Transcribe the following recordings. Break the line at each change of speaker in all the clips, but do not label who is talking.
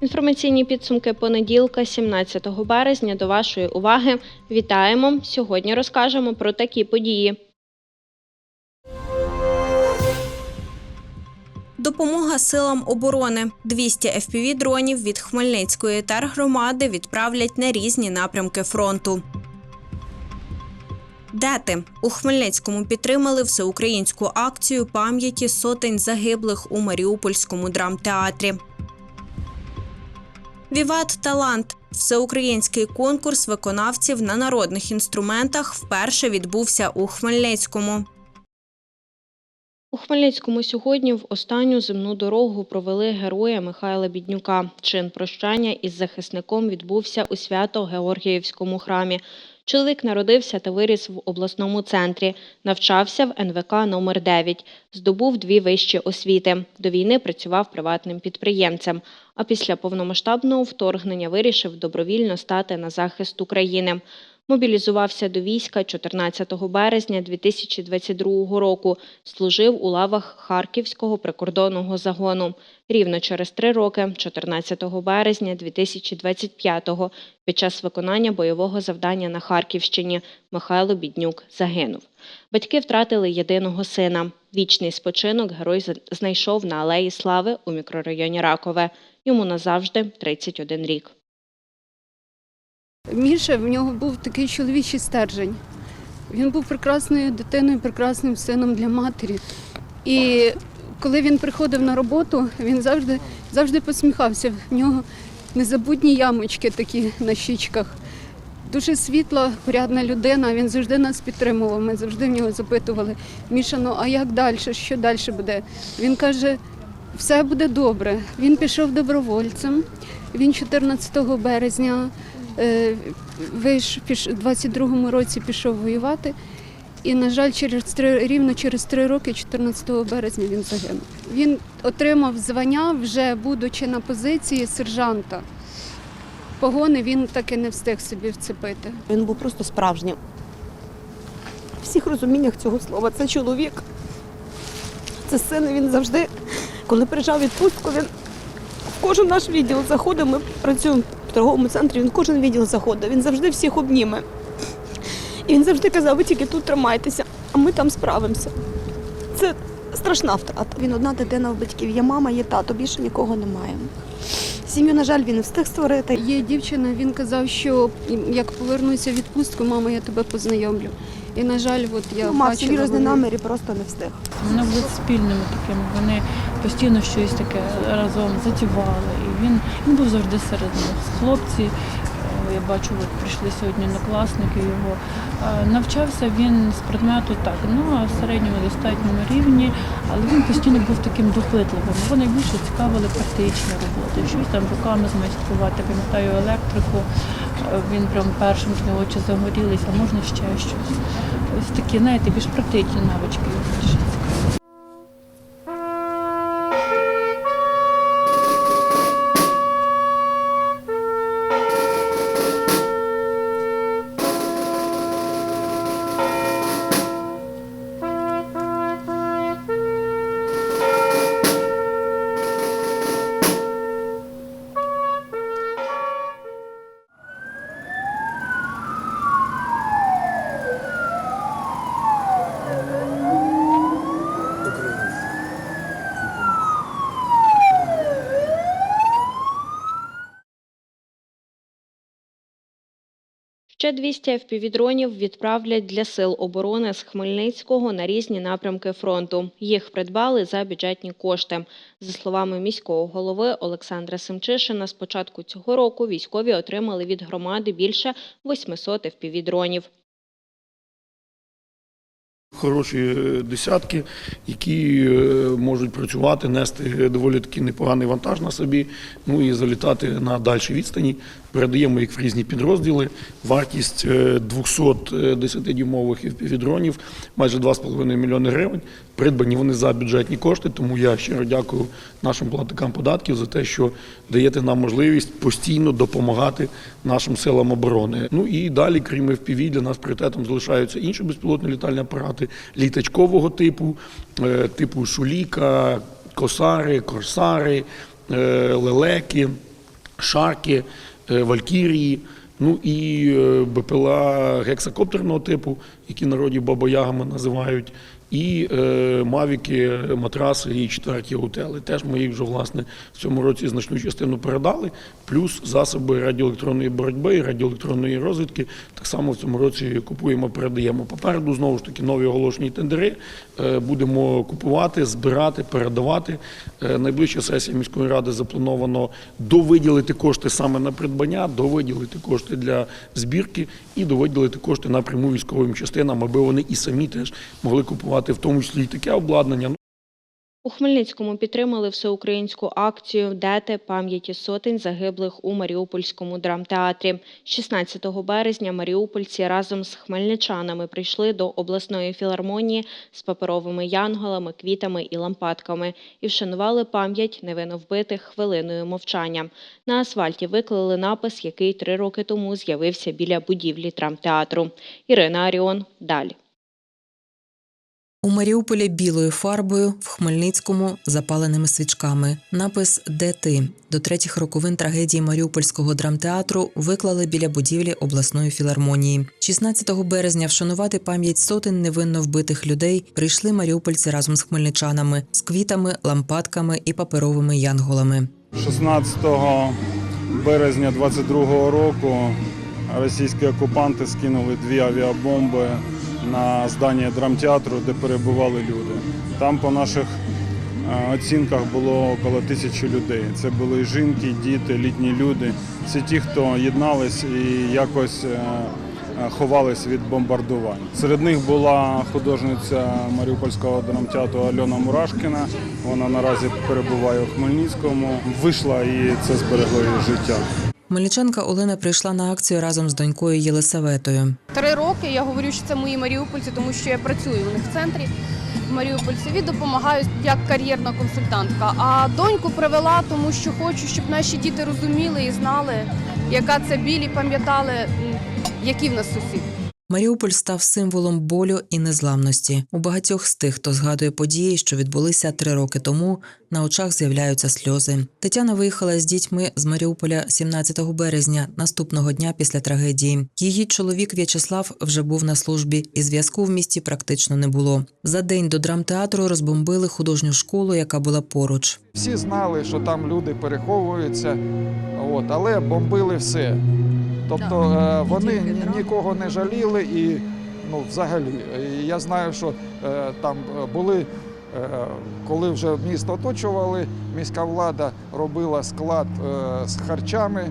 Інформаційні підсумки понеділка, 17 березня. До вашої уваги вітаємо. Сьогодні розкажемо про такі події. Допомога силам оборони. 200 FPV-дронів від Хмельницької тергромади відправлять на різні напрямки фронту. Де ти? У Хмельницькому підтримали всеукраїнську акцію пам'яті сотень загиблих у Маріупольському драмтеатрі. Віват Талант всеукраїнський конкурс виконавців на народних інструментах вперше відбувся у Хмельницькому. У Хмельницькому сьогодні в останню земну дорогу провели героя Михайла Біднюка. Чин прощання із захисником відбувся у Свято-Георгіївському храмі. Чоловік народився та виріс в обласному центрі, навчався в НВК номер 9 здобув дві вищі освіти. До війни працював приватним підприємцем. А після повномасштабного вторгнення вирішив добровільно стати на захист України. Мобілізувався до війська 14 березня 2022 року. Служив у лавах Харківського прикордонного загону. Рівно через три роки, 14 березня 2025-го, під час виконання бойового завдання на Харківщині, Михайло Біднюк загинув. Батьки втратили єдиного сина. Вічний спочинок герой знайшов на алеї Слави у мікрорайоні Ракове. Йому назавжди 31 рік.
Міша в нього був такий чоловічий стержень. Він був прекрасною дитиною, прекрасним сином для матері. І коли він приходив на роботу, він завжди, завжди посміхався. В нього незабутні ямочки такі на щічках. Дуже світла, порядна людина. Він завжди нас підтримував. Ми завжди в нього запитували: Міша, ну а як далі? Що далі буде? Він каже, все буде добре. Він пішов добровольцем. Він 14 березня е, у 22-му році пішов воювати. І, на жаль, через три, рівно через три роки, 14 березня, він загинув. Він отримав звання, вже будучи на позиції сержанта. Погони він так і не встиг собі вцепити.
Він був просто справжнім. В всіх розуміннях цього слова. Це чоловік, це син. Він завжди, коли приїжджав відпустку, він в кожен наш відділ заходив. Ми працюємо в торговому центрі, він кожен відділ заходив. Він завжди всіх обніме. І він завжди казав, ви тільки тут тримайтеся, а ми там справимося. Це страшна втрата. Він одна дитина в батьків. Є мама, є тато, більше нікого немає. Сім'ю, на жаль, він не встиг створити.
Є дівчина, він казав, що як повернуся в відпустку, мама, я тебе познайомлю. І, на жаль, от я
Мав
бачила,
серйозні
вони-
наміри, просто не встиг.
Вони були спільними такими, вони постійно щось таке разом затівали. І він, він був завжди серед них. Хлопці, е, я бачу, от прийшли сьогодні однокласники його. Е, Навчався він з предмету так, ну середньому достатньому рівні, але він постійно був таким допитливим. Його найбільше цікавили практичні роботи, щось там руками змайструвати. Пам'ятаю електрику. Він прям першим з нього очі загорілися, а можна ще щось. Ось такі, знаєте, більш практичні навички
Ще 200 FPV-дронів відправлять для сил оборони з Хмельницького на різні напрямки фронту. Їх придбали за бюджетні кошти. За словами міського голови Олександра Семчишина, з початку цього року військові отримали від громади більше 800 FPV-дронів.
Хороші е, десятки, які е, можуть працювати, нести доволі таки непоганий вантаж на собі, ну і залітати на дальші відстані. Передаємо їх в різні підрозділи. Вартість е, 200 10-дюймових FPV-дронів майже 2,5 мільйони гривень. Придбані вони за бюджетні кошти, тому я щиро дякую нашим платникам податків за те, що даєте нам можливість постійно допомагати нашим силам оборони. Ну і далі, крім FPV, для нас пріоритетом залишаються інші безпілотні літальні апарати літачкового типу, е, типу Шуліка, Косари, Корсари, е, Лелеки, Шарки, е, Валькірії. Ну і е, БПЛА гексакоптерного типу, які народі Баба бабоягами називають, і е, мавіки, матраси і четверті утели. Теж ми їх вже власне в цьому році значну частину передали, плюс засоби радіоелектронної боротьби і радіоелектронної розвідки. Так само в цьому році купуємо, передаємо. Попереду знову ж таки нові оголошені тендери. Е, Будемо купувати, збирати, передавати. Е, Найближча сесія міської ради заплановано довиділити кошти саме на придбання, довиділити кошти для збірки і довиділити кошти напряму військовим частинам, аби вони і самі теж могли купувати в тому числі і таке обладнання.
У Хмельницькому підтримали всеукраїнську акцію Дети пам'яті сотень загиблих у Маріупольському драмтеатрі. 16 березня маріупольці разом з хмельничанами прийшли до обласної філармонії з паперовими янголами, квітами і лампадками і вшанували пам'ять невинно вбитих хвилиною мовчання. На асфальті виклали напис, який три роки тому з'явився біля будівлі драмтеатру. Ірина Аріон. Далі.
У Маріуполі білою фарбою, в Хмельницькому запаленими свічками. Напис Де ти до третіх роковин трагедії Маріупольського драмтеатру виклали біля будівлі обласної філармонії. 16 березня вшанувати пам'ять сотень невинно вбитих людей прийшли маріупольці разом з хмельничанами з квітами, лампадками і паперовими янголами.
16 березня 22 року російські окупанти скинули дві авіабомби на здання драмтеатру, де перебували люди. Там по наших е, оцінках було около тисячі людей. Це були жінки, діти, літні люди. Всі ті, хто єднались і якось е, е, ховались від бомбардувань. Серед них була художниця Маріупольського драмтеатру Альона Мурашкіна. Вона наразі перебуває у Хмельницькому. Вийшла і це зберегло її життя.
Хмельничанка Олена прийшла на акцію разом з донькою Єлисаветою.
Три роки я говорю, що це мої маріупольці, тому що я працюю у них в центрі в Маріупольцеві, допомагаю як кар'єрна консультантка. А доньку привела, тому що хочу, щоб наші діти розуміли і знали, яка це біль, і пам'ятали, які в нас сусіди.
Маріуполь став символом болю і незламності. У багатьох з тих, хто згадує події, що відбулися три роки тому, на очах з'являються сльози. Тетяна виїхала з дітьми з Маріуполя 17 березня, наступного дня після трагедії. Її чоловік В'ячеслав вже був на службі, і зв'язку в місті практично не було. За день до драмтеатру розбомбили художню школу, яка була поруч.
Всі знали, що там люди переховуються, от, але бомбили все. Тобто е, вони нікого не жаліли і ну, взагалі. Я знаю, що е, там е, були, е, коли вже місто оточували, міська влада робила склад з харчами,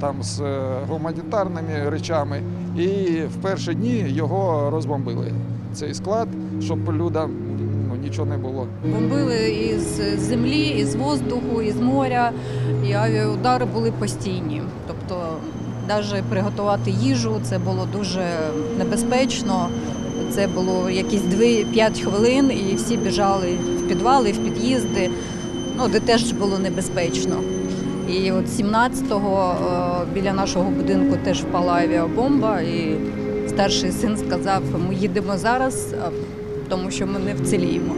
там з гуманітарними речами. І в перші дні його розбомбили. Цей склад, щоб людям ну, нічого не було.
Бомбили із землі, із воздуху, із моря, і авіаудари були постійні. Тобто, навіть приготувати їжу це було дуже небезпечно. Це було якісь 2-5 хвилин, і всі біжали в підвали, в під'їзди, ну, де теж було небезпечно. І от 17-го е, біля нашого будинку теж впала авіабомба, і старший син сказав, ми їдемо зараз, тому що ми не вціліємо.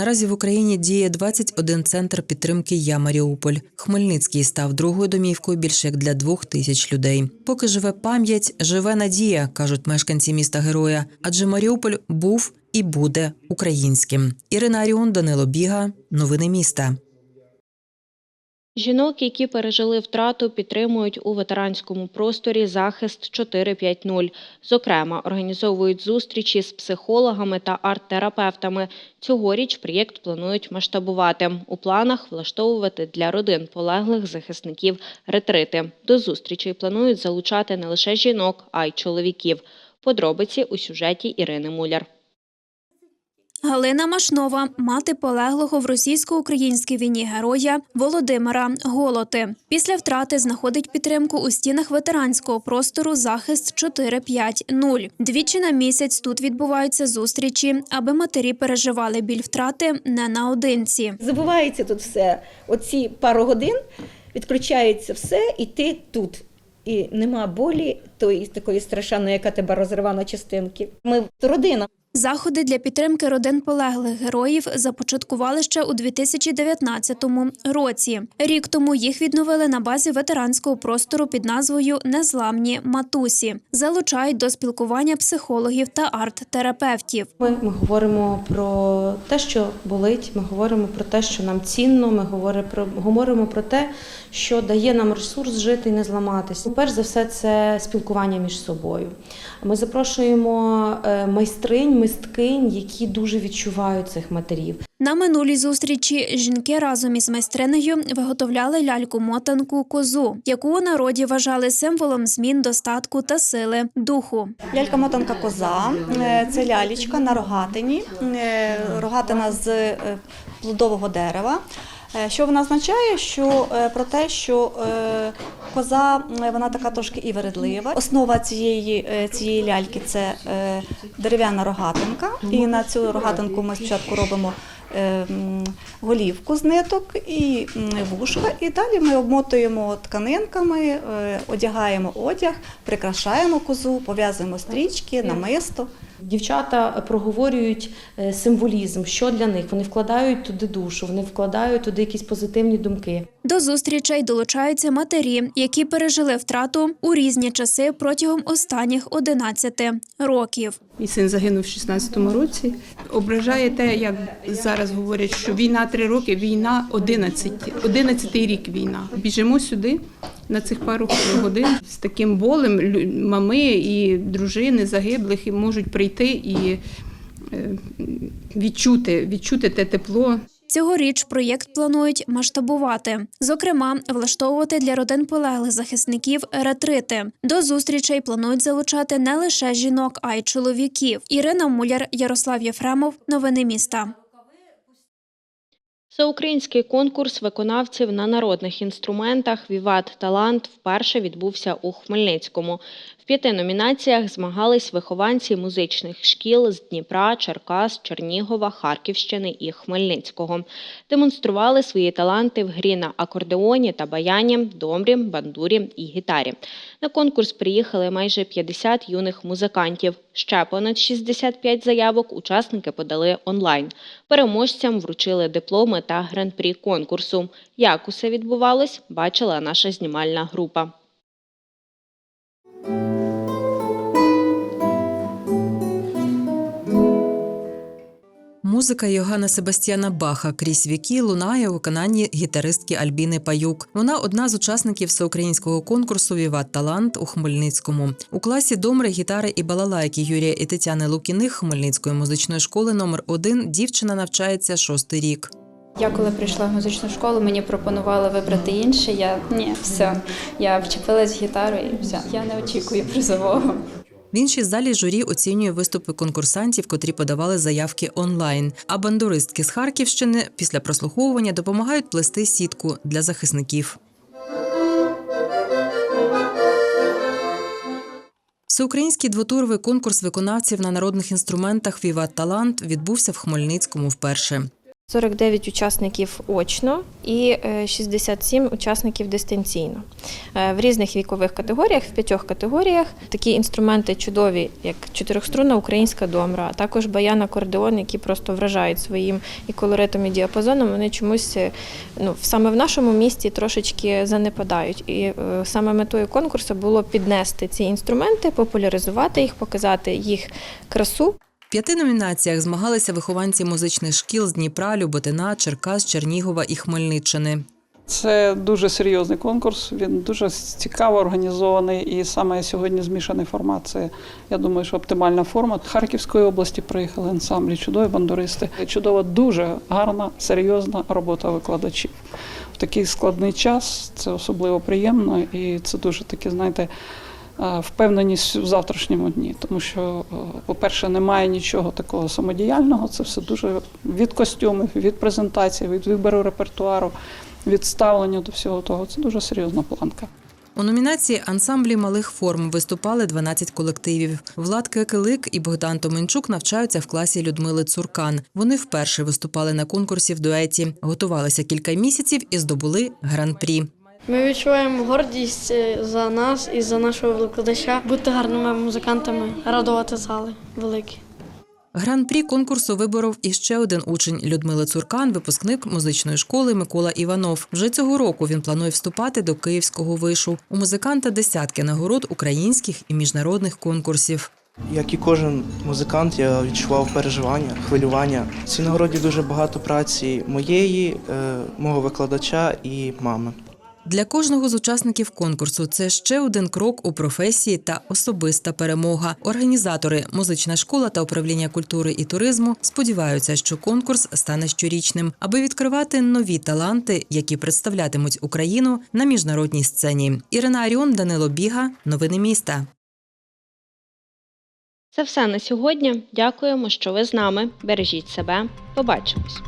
Наразі в Україні діє 21 центр підтримки Я Маріуполь. Хмельницький став другою домівкою більше як для двох тисяч людей. Поки живе пам'ять, живе надія, кажуть мешканці міста героя. Адже Маріуполь був і буде українським. Ірина Аріон, Данило Біга. Новини міста.
Жінок, які пережили втрату, підтримують у ветеранському просторі захист 450. Зокрема, організовують зустрічі з психологами та арт-терапевтами. Цьогоріч проєкт планують масштабувати. У планах влаштовувати для родин полеглих захисників ретрити. До зустрічей планують залучати не лише жінок, а й чоловіків. Подробиці у сюжеті Ірини Муляр.
Галина Машнова, мати полеглого в російсько-українській війні героя Володимира Голоти. Після втрати знаходить підтримку у стінах ветеранського простору захист 450. Двічі на місяць тут відбуваються зустрічі, аби матері переживали біль втрати не наодинці.
Забувається тут все. Оці пару годин відключається все, і ти тут. І нема болі тої такої страшенної, яка тебе розриває на частинки. Ми родина.
Заходи для підтримки родин полеглих героїв започаткували ще у 2019 році. Рік тому їх відновили на базі ветеранського простору під назвою Незламні матусі. Залучають до спілкування психологів та арт-терапевтів.
Ми, ми говоримо про те, що болить. Ми говоримо про те, що нам цінно. Ми говоримо про говоримо про те, що дає нам ресурс жити і не зламатися. Перш за все, це спілкування між собою. Ми запрошуємо е, майстринь, мисткинь, які дуже відчувають цих матерів.
На минулій зустрічі жінки разом із майстринею виготовляли ляльку-мотанку козу, яку у народі вважали символом змін, достатку та сили духу.
Лялька-мотанка коза е, це лялічка на рогатині, е, рогатина з е, плодового дерева. Е, Що вона означає? Що е, про те, що е, коза вона така трошки і вередлива. Основа цієї, цієї ляльки це дерев'яна рогатинка. І на цю рогатинку ми спочатку робимо голівку з ниток і вушка. І далі ми обмотуємо тканинками, одягаємо одяг, прикрашаємо козу, пов'язуємо стрічки, намисто.
Дівчата проговорюють е, символізм, що для них. Вони вкладають туди душу, вони вкладають туди якісь позитивні думки.
До зустрічей долучаються матері, які пережили втрату у різні часи протягом останніх 11 років.
Мій син загинув в 16-му році. Ображає те, як зараз говорять, що війна три роки, війна 11. 11-й рік війна. Біжимо сюди на цих пару годин з таким болем. Мами і дружини загиблих і можуть прийти і е, відчути, відчути те тепло,
Цьогоріч проєкт планують масштабувати, зокрема, влаштовувати для родин полеглих захисників ретрити. До зустрічей планують залучати не лише жінок, а й чоловіків. Ірина Муляр, Ярослав Єфремов. Новини міста.
Всеукраїнський конкурс виконавців на народних інструментах Віват Талант вперше відбувся у Хмельницькому. П'яти номінаціях змагались вихованці музичних шкіл з Дніпра, Черкас, Чернігова, Харківщини і Хмельницького. Демонстрували свої таланти в грі на акордеоні та баяні, домбрі, бандурі і гітарі. На конкурс приїхали майже 50 юних музикантів. Ще понад 65 заявок учасники подали онлайн. Переможцям вручили дипломи та гран-прі конкурсу. Як усе відбувалось, бачила наша знімальна група.
Музика Йоганна Себастьяна Баха крізь віки лунає у виконанні гітаристки Альбіни Паюк. Вона одна з учасників всеукраїнського конкурсу Віват Талант у Хмельницькому. У класі домри, гітари і балалайки Юрія і Тетяни Лукіних Хмельницької музичної школи номер 1 дівчина навчається шостий рік.
Я коли прийшла в музичну школу, мені пропонували вибрати інше. Я ні, все. Я вчепилась в гітару і все. Я не очікую призового.
В іншій залі журі оцінює виступи конкурсантів, котрі подавали заявки онлайн. А бандуристки з Харківщини після прослуховування допомагають плести сітку для захисників. Всеукраїнський двотуровий конкурс виконавців на народних інструментах Віват Талант відбувся в Хмельницькому вперше.
49 учасників очно і е, 67 учасників дистанційно. Е, В різних вікових категоріях, в п'ятьох категоріях. Такі інструменти чудові, як чотирьохструнна українська домра, а також баян акордеон, які просто вражають своїм і колоритом, і діапазоном. Вони чомусь е, ну, саме в нашому місті трошечки занепадають. І е, саме метою конкурсу було піднести ці інструменти, популяризувати їх, показати їх красу.
П'яти номінаціях змагалися вихованці музичних шкіл з Дніпра, Люботина, Черкас, Чернігова і Хмельниччини.
Це дуже серйозний конкурс. Він дуже цікаво організований. І саме сьогодні змішаний формат. Це я думаю, що оптимальна форма. Харківської області приїхали ансамблі, чудові бандуристи. Чудова, дуже гарна, серйозна робота викладачів. В такий складний час це особливо приємно, і це дуже таке, знаєте. Е, Впевненість в завтрашньому дні, тому що, е, по-перше, немає нічого такого самодіяльного. Це все дуже від костюмів, від презентації, від вибору репертуару, від ставлення до всього того. Це дуже серйозна планка.
У номінації ансамблі малих форм виступали 12 колективів. Влад Кекелик і Богдан Томенчук навчаються в класі Людмили Цуркан. Вони вперше виступали на конкурсі в дуеті, готувалися кілька місяців і здобули гран-прі.
Ми відчуваємо гордість е, за нас і за нашого викладача бути гарними музикантами, радувати зали великі.
Гран-прі конкурсу виборов іще один учень Людмили Цуркан, випускник музичної школи Микола Іванов. Вже цього року він планує вступати до київського вишу. У музиканта десятки нагород українських і міжнародних конкурсів.
Як і кожен музикант, я відчував переживання, хвилювання. В цій нагороді дуже багато праці моєї, е, мого викладача і мами.
Для кожного з учасників конкурсу це ще один крок у професії та особиста перемога. Організатори, музична школа та управління культури і туризму сподіваються, що конкурс стане щорічним, аби відкривати нові таланти, які представлятимуть Україну на міжнародній сцені. Ірина Аріон, Данило Біга, новини міста.
Це все на сьогодні. Дякуємо, що ви з нами. Бережіть себе. Побачимось.